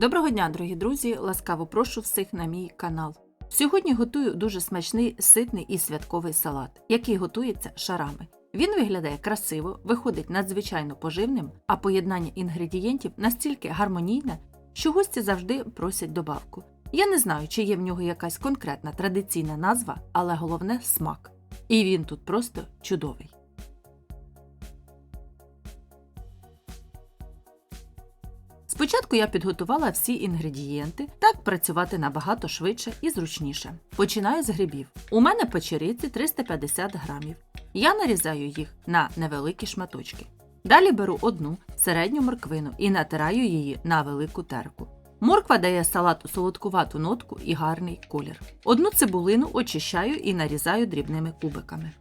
Доброго дня, дорогі друзі! Ласкаво прошу всіх на мій канал. Сьогодні готую дуже смачний, ситний і святковий салат, який готується шарами. Він виглядає красиво, виходить надзвичайно поживним, а поєднання інгредієнтів настільки гармонійне, що гості завжди просять добавку. Я не знаю, чи є в нього якась конкретна традиційна назва, але головне смак. І він тут просто чудовий. Спочатку я підготувала всі інгредієнти, так працювати набагато швидше і зручніше. Починаю з грибів. У мене печериці 350 грамів. Я нарізаю їх на невеликі шматочки. Далі беру одну середню морквину і натираю її на велику терку. Морква дає салату солодкувату нотку і гарний колір. Одну цибулину очищаю і нарізаю дрібними кубиками.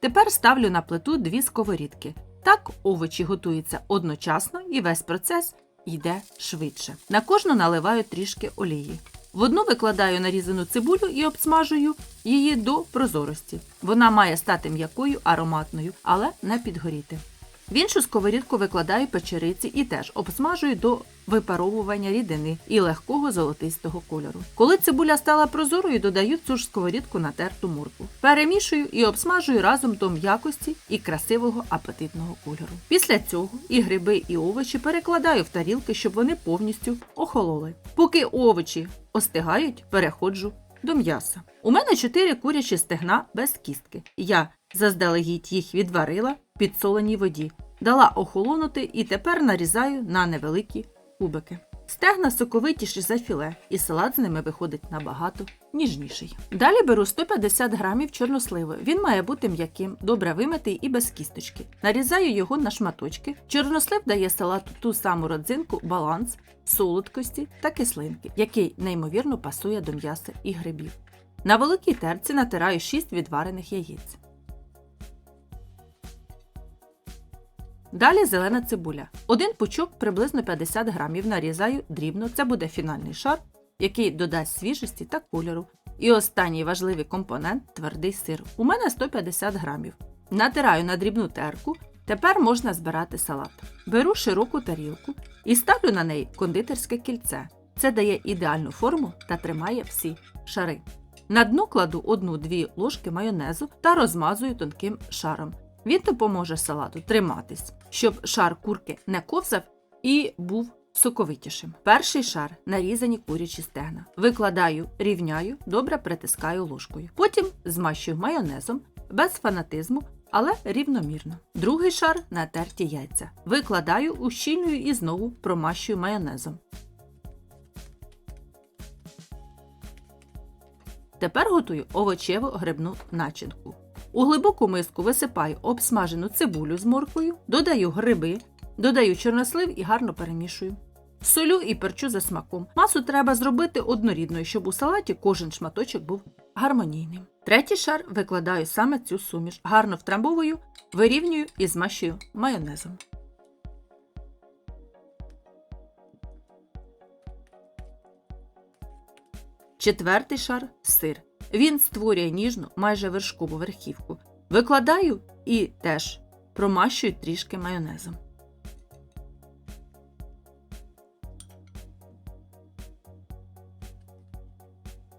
Тепер ставлю на плиту дві сковорідки. Так овочі готуються одночасно і весь процес йде швидше. На кожну наливаю трішки олії. В одну викладаю нарізану цибулю і обсмажую її до прозорості. Вона має стати м'якою, ароматною, але не підгоріти. В іншу сковорідку викладаю печериці і теж обсмажую до випаровування рідини і легкого золотистого кольору. Коли цибуля стала прозорою, додаю цю ж сковорідку натерту моркву. Перемішую і обсмажую разом до м'якості і красивого апетитного кольору. Після цього і гриби, і овочі перекладаю в тарілки, щоб вони повністю охололи. Поки овочі остигають, переходжу до м'яса. У мене 4 курячі стегна без кістки. Я заздалегідь їх відварила підсоленій воді, дала охолонути і тепер нарізаю на невеликі кубики. Стегна соковитіші за філе, і салат з ними виходить набагато ніжніший. Далі беру 150 грамів чорносливи. Він має бути м'яким, добре вимитий і без кісточки. Нарізаю його на шматочки. Чорнослив дає салату ту саму родзинку, баланс, солодкості та кислинки, який неймовірно пасує до м'яса і грибів. На великій терці натираю 6 відварених яєць. Далі зелена цибуля. Один пучок приблизно 50 грамів нарізаю дрібно. Це буде фінальний шар, який додасть свіжості та кольору. І останній важливий компонент твердий сир. У мене 150 грамів. Натираю на дрібну терку. Тепер можна збирати салат. Беру широку тарілку і ставлю на неї кондитерське кільце. Це дає ідеальну форму та тримає всі шари. На дно кладу 1-2 ложки майонезу та розмазую тонким шаром. Він допоможе салату триматись, щоб шар курки не ковзав і був соковитішим. Перший шар нарізані курячі стегна. Викладаю, рівняю, добре притискаю ложкою. Потім змащую майонезом без фанатизму, але рівномірно. Другий шар натерті яйця. Викладаю, ущільнюю і знову промащую майонезом. Тепер готую овочеву грибну начинку. У глибоку миску висипаю обсмажену цибулю з морквою, додаю гриби, додаю чорнослив і гарно перемішую. Солю і перчу за смаком. Масу треба зробити однорідною, щоб у салаті кожен шматочок був гармонійним. Третій шар викладаю саме цю суміш, гарно втрамбовую, вирівнюю і змащую майонезом. Четвертий шар сир. Він створює ніжну, майже вершкову верхівку. Викладаю і теж промащую трішки майонезом.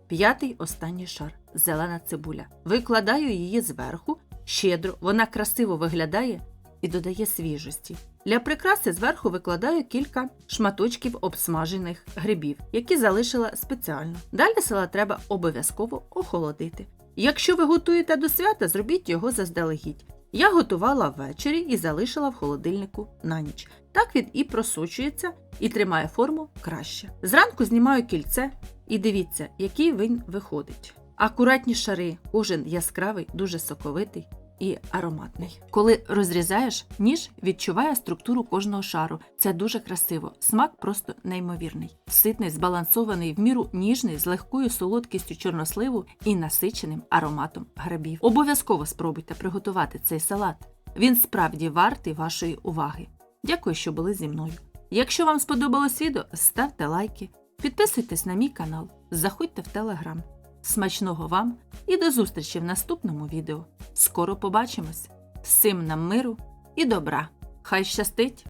П'ятий останній шар зелена цибуля. Викладаю її зверху, щедро, вона красиво виглядає і додає свіжості. Для прикраси зверху викладаю кілька шматочків обсмажених грибів, які залишила спеціально. Далі салат треба обов'язково охолодити. Якщо ви готуєте до свята, зробіть його заздалегідь. Я готувала ввечері і залишила в холодильнику на ніч. Так він і просочується і тримає форму краще. Зранку знімаю кільце і дивіться, який він виходить. Акуратні шари, кожен яскравий, дуже соковитий і ароматний. Коли розрізаєш, ніж відчуває структуру кожного шару. Це дуже красиво. Смак просто неймовірний. Ситний, збалансований, в міру ніжний, з легкою солодкістю чорносливу і насиченим ароматом грибів. Обов'язково спробуйте приготувати цей салат. Він справді вартий вашої уваги. Дякую, що були зі мною. Якщо вам сподобалось відео, ставте лайки, підписуйтесь на мій канал, заходьте в телеграм. Смачного вам і до зустрічі в наступному відео. Скоро побачимось! Всім нам миру і добра! Хай щастить!